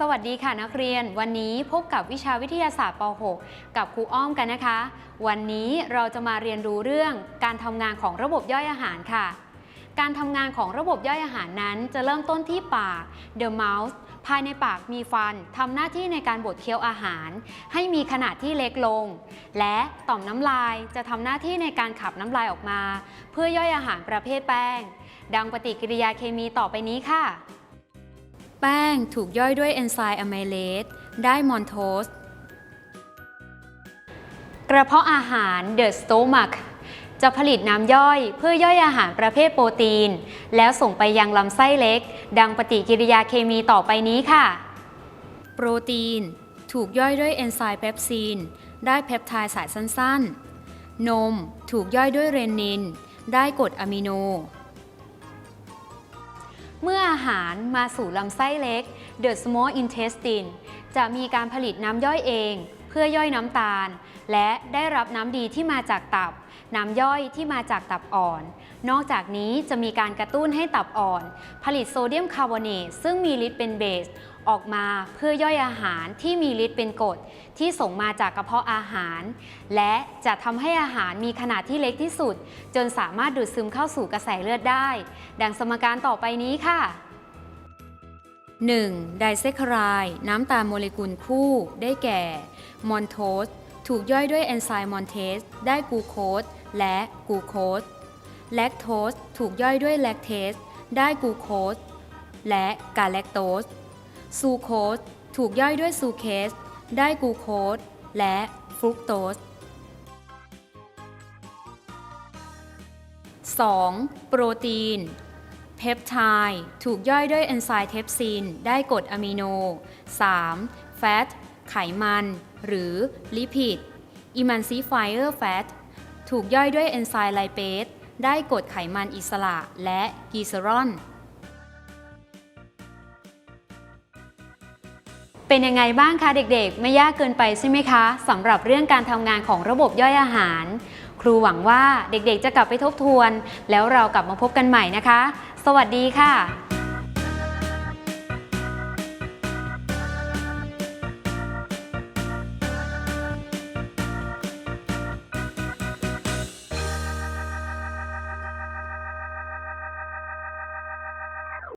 สวัสดีค่ะนักเรียน วันนี้พบกับวิชาวิทยาศาสตร์ป .6 กับครูอ้อมกันนะคะ วันนี้เราจะมาเรียนรู้เรื่องการทำงานของระบบย่อยอาหารค่ะ การทำงานของระบบย่อยอาหารนั้นจะเริ่มต้นที่ปาก the mouth ภายในปากมีฟันทำหน้าที่ในการบดเคี้ยวอาหาร ให้มีขนาดที่เล็กลง และต่อมน้ำลายจะทำหน้าที่ในการขับน้ำลายออกมา เพื่อย่อยอาหารประเภทแป้ง ดังปฏิกิริยาเคมีต่อไปนี้ค่ะ แป้งถูกย่อยด้วยเอนไซม์อะไมเลสได้มอนโทส กระเพาะอาหาร the stomach จะผลิตน้ำย่อยเพื่อย่อยอาหารประเภทโปรตีน แล้วส่งไปยังลำไส้เล็ก ดังปฏิกิริยาเคมีต่อไปนี้ค่ะ โปรตีน ถูกย่อยด้วยเอนไซม์เปปซีน ได้เพปไทด์สายสั้นๆ นม ถูกย่อยด้วยเรนิน ได้กรดอะมิโน เมื่ออาหารมาสู่ลำไส้เล็ก the small intestine จะมีการผลิตน้ำย่อยเอง เพื่อย่อยน้ำตาล และได้รับน้ำดีที่มาจากตับ น้ำย่อยที่มาจากตับอ่อน นอกจากนี้จะมีการกระตุ้นให้ตับอ่อน ผลิตโซเดียมคาร์บอเนตซึ่งมีฤทธิ์เป็นเบส ออกมาเพื่อย่อยอาหารที่มีฤทธิ์เป็นกรดที่ส่งมาจากกระเพาะอาหาร และจะทำให้อาหารมีขนาดที่เล็กที่สุด จนสามารถดูดซึมเข้าสู่กระแสเลือดได้ ดังสมการต่อไปนี้ค่ะ 1. ไดเซคารายน้ำตาลโมเลกุลคู่ได้แก่มอนโทสถูกย่อยด้วยเอนไซม์มอนเทสได้กูโคสและกูโคสแลคโตสถูกย่อยด้วยแลคเทสได้กูโคสและกาแลคโตส ซูโคสถูกย่อยด้วยซูเคส ได้กูโคสและฟรุกโตส 2. โปรตีน เพปไทด์ถูกย่อยด้วยเอนไซม์เทปซิน ได้กรดอะมิโน 3. แฟต ไขมัน หรือลิพิดอิมันซิฟเออร์แฟต ถูกย่อยด้วยเอนไซม์ไลเปส ได้กรดไขมันอิสระและกีเซรอน เป็นยังไงบ้างคะเด็กๆ ไม่ยากเกินไปใช่ไหมคะสำหรับเรื่องการทำงานของระบบย่อยอาหาร ครูหวังว่าเด็กๆจะกลับไปทบทวน แล้วเรากลับมาพบกันใหม่นะคะ สวัสดีค่ะ